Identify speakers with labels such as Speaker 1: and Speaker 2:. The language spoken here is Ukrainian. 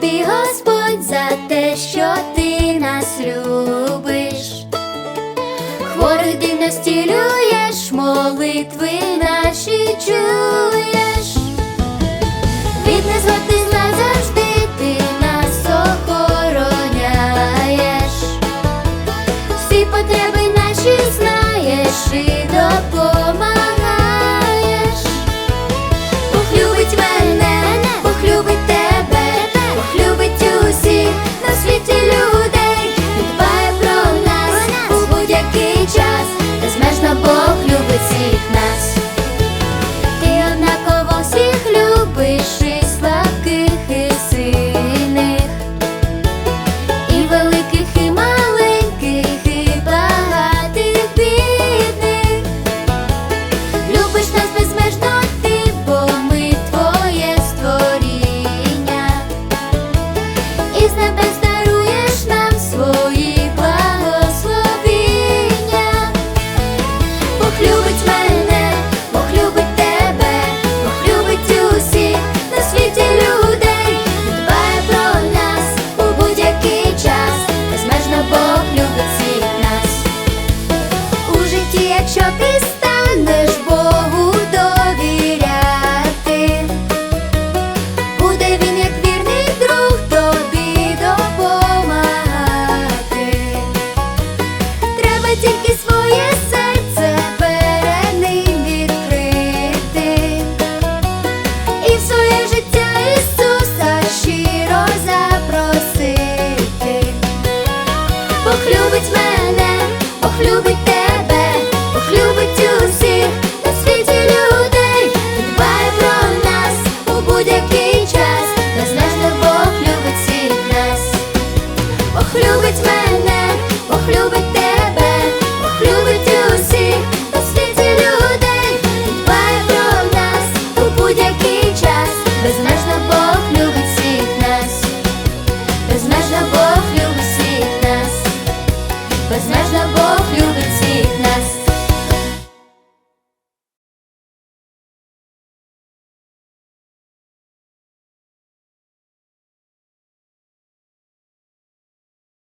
Speaker 1: тобі, Господь, за те, що ти нас любиш. Хворих дивно стілюєш, молитви наші чуєш. Бог любить всіх нас. свої.